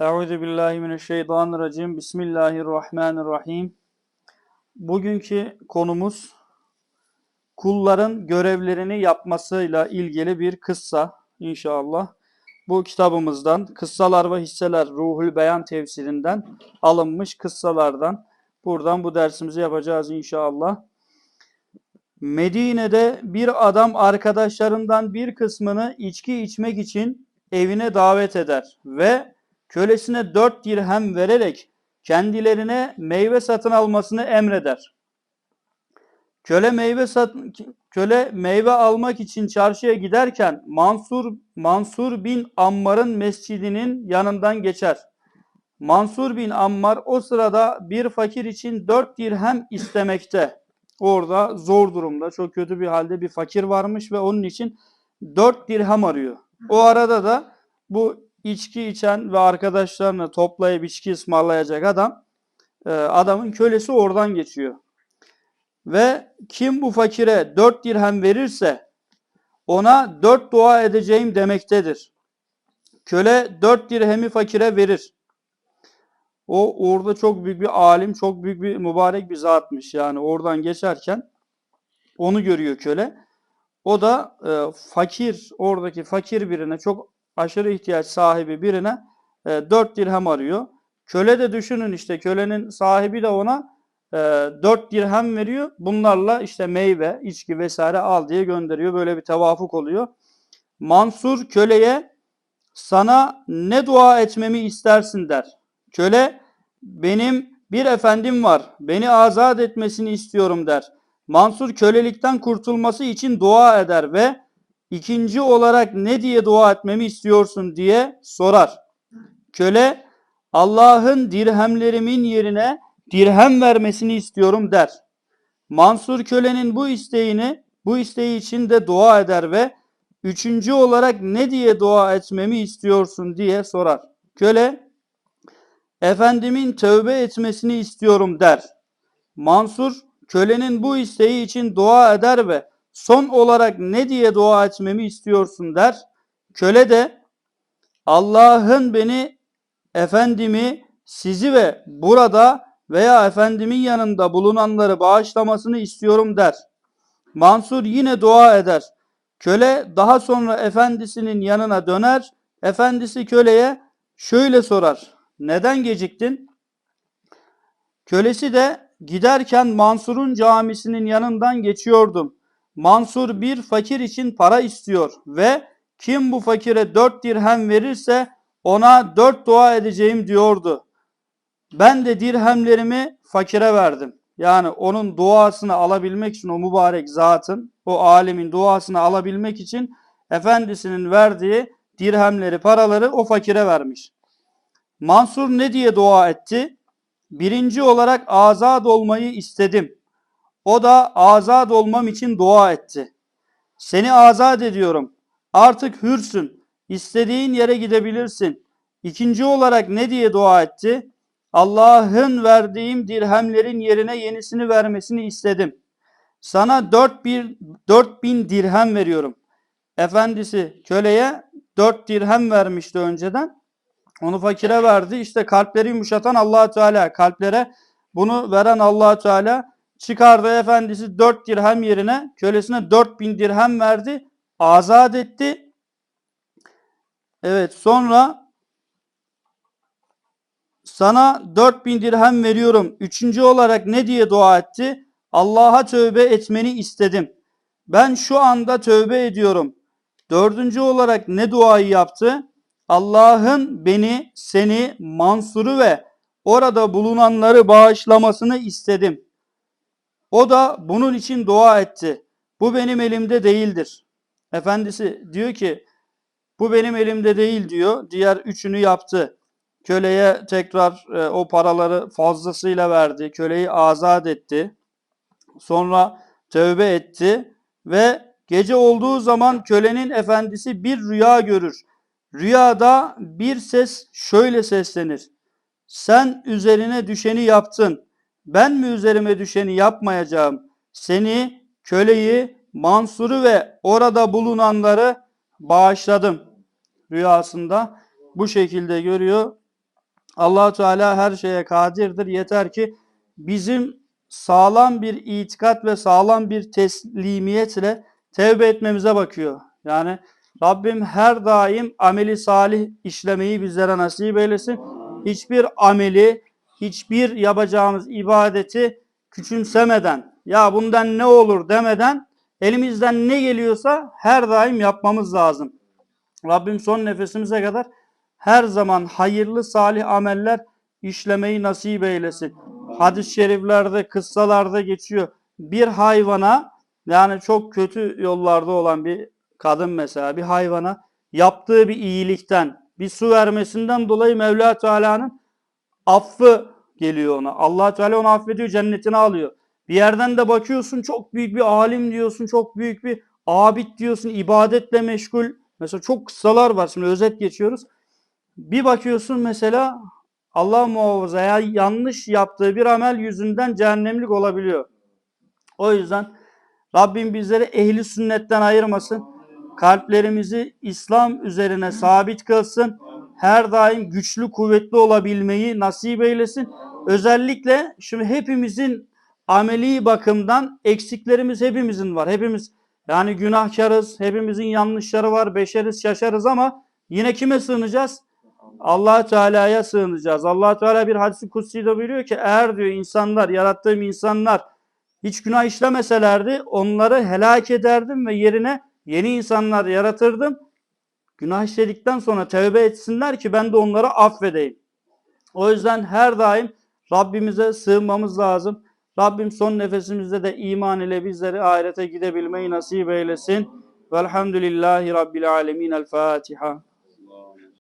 Euzu billahi mineşşeytanirracim. Bismillahirrahmanirrahim. Bugünkü konumuz kulların görevlerini yapmasıyla ilgili bir kıssa inşallah. Bu kitabımızdan Kıssalar ve Hisseler Ruhul Beyan tefsirinden alınmış kıssalardan buradan bu dersimizi yapacağız inşallah. Medine'de bir adam arkadaşlarından bir kısmını içki içmek için evine davet eder ve kölesine dört dirhem vererek kendilerine meyve satın almasını emreder. Köle meyve sat köle meyve almak için çarşıya giderken Mansur Mansur bin Ammar'ın mescidinin yanından geçer. Mansur bin Ammar o sırada bir fakir için dört dirhem istemekte. Orada zor durumda, çok kötü bir halde bir fakir varmış ve onun için dört dirhem arıyor. O arada da bu içki içen ve arkadaşlarını toplayıp içki ısmarlayacak adam, e, adamın kölesi oradan geçiyor. Ve kim bu fakire dört dirhem verirse ona dört dua edeceğim demektedir. Köle dört dirhemi fakire verir. O orada çok büyük bir alim, çok büyük bir mübarek bir zatmış. Yani oradan geçerken onu görüyor köle. O da e, fakir, oradaki fakir birine, çok aşırı ihtiyaç sahibi birine e, 4 dirhem arıyor. Köle de düşünün işte kölenin sahibi de ona e, 4 dirhem veriyor. Bunlarla işte meyve, içki vesaire al diye gönderiyor. Böyle bir tevafuk oluyor. Mansur köleye sana ne dua etmemi istersin der. Köle benim bir efendim var. Beni azat etmesini istiyorum der. Mansur kölelikten kurtulması için dua eder ve ikinci olarak ne diye dua etmemi istiyorsun diye sorar. Köle Allah'ın dirhemlerimin yerine dirhem vermesini istiyorum der. Mansur kölenin bu isteğini bu isteği için de dua eder ve üçüncü olarak ne diye dua etmemi istiyorsun diye sorar. Köle efendimin tövbe etmesini istiyorum der. Mansur kölenin bu isteği için dua eder ve son olarak ne diye dua etmemi istiyorsun der. Köle de Allah'ın beni efendimi sizi ve burada veya efendimin yanında bulunanları bağışlamasını istiyorum der. Mansur yine dua eder. Köle daha sonra efendisinin yanına döner. Efendisi köleye şöyle sorar. Neden geciktin? Kölesi de giderken Mansur'un camisinin yanından geçiyordum. Mansur bir fakir için para istiyor ve kim bu fakire dört dirhem verirse ona dört dua edeceğim diyordu. Ben de dirhemlerimi fakire verdim. Yani onun duasını alabilmek için o mübarek zatın, o alemin duasını alabilmek için efendisinin verdiği dirhemleri, paraları o fakire vermiş. Mansur ne diye dua etti? Birinci olarak azad olmayı istedim. O da azad olmam için dua etti. Seni azat ediyorum. Artık hürsün. İstediğin yere gidebilirsin. İkinci olarak ne diye dua etti? Allah'ın verdiğim dirhemlerin yerine yenisini vermesini istedim. Sana dört, bir, dört bin dirhem veriyorum. Efendisi köleye dört dirhem vermişti önceden. Onu fakire verdi. İşte kalpleri yumuşatan allah Teala. Kalplere bunu veren allah Teala çıkardı efendisi dört dirhem yerine kölesine dört bin dirhem verdi. Azat etti. Evet sonra sana dört bin dirhem veriyorum. Üçüncü olarak ne diye dua etti? Allah'a tövbe etmeni istedim. Ben şu anda tövbe ediyorum. Dördüncü olarak ne duayı yaptı? Allah'ın beni, seni, Mansur'u ve orada bulunanları bağışlamasını istedim. O da bunun için dua etti. Bu benim elimde değildir. Efendisi diyor ki bu benim elimde değil diyor. Diğer üçünü yaptı. Köleye tekrar e, o paraları fazlasıyla verdi. Köleyi azat etti. Sonra tövbe etti ve gece olduğu zaman kölenin efendisi bir rüya görür. Rüyada bir ses şöyle seslenir. Sen üzerine düşeni yaptın. Ben mi üzerime düşeni yapmayacağım? Seni, köleyi, Mansur'u ve orada bulunanları bağışladım. Rüyasında bu şekilde görüyor. allah Teala her şeye kadirdir. Yeter ki bizim sağlam bir itikat ve sağlam bir teslimiyetle tevbe etmemize bakıyor. Yani Rabbim her daim ameli salih işlemeyi bizlere nasip eylesin. Hiçbir ameli, hiçbir yapacağımız ibadeti küçümsemeden, ya bundan ne olur demeden elimizden ne geliyorsa her daim yapmamız lazım. Rabbim son nefesimize kadar her zaman hayırlı salih ameller işlemeyi nasip eylesin. Hadis-i şeriflerde, kıssalarda geçiyor. Bir hayvana yani çok kötü yollarda olan bir kadın mesela bir hayvana yaptığı bir iyilikten, bir su vermesinden dolayı Mevla Teala'nın affı geliyor ona. Allah Teala onu affediyor, cennetine alıyor. Bir yerden de bakıyorsun çok büyük bir alim diyorsun, çok büyük bir abid diyorsun, ibadetle meşgul. Mesela çok kıssalar var şimdi özet geçiyoruz. Bir bakıyorsun mesela Allah muhafaza ya yanlış yaptığı bir amel yüzünden cehennemlik olabiliyor. O yüzden Rabbim bizleri ehli sünnetten ayırmasın. Kalplerimizi İslam üzerine sabit kılsın. Her daim güçlü kuvvetli olabilmeyi nasip eylesin. Özellikle şimdi hepimizin ameli bakımdan eksiklerimiz hepimizin var. Hepimiz yani günahkarız, hepimizin yanlışları var, beşeriz, şaşarız ama yine kime sığınacağız? allah Teala'ya sığınacağız. allah Teala bir hadisi kutsi'de buyuruyor ki eğer diyor insanlar, yarattığım insanlar hiç günah işlemeselerdi onları helak ederdim ve yerine yeni insanlar yaratırdım. Günah işledikten sonra tövbe etsinler ki ben de onları affedeyim. O yüzden her daim Rabbimize sığınmamız lazım. Rabbim son nefesimizde de iman ile bizleri ahirete gidebilmeyi nasip eylesin. Velhamdülillahi Rabbil Alemin. El Fatiha.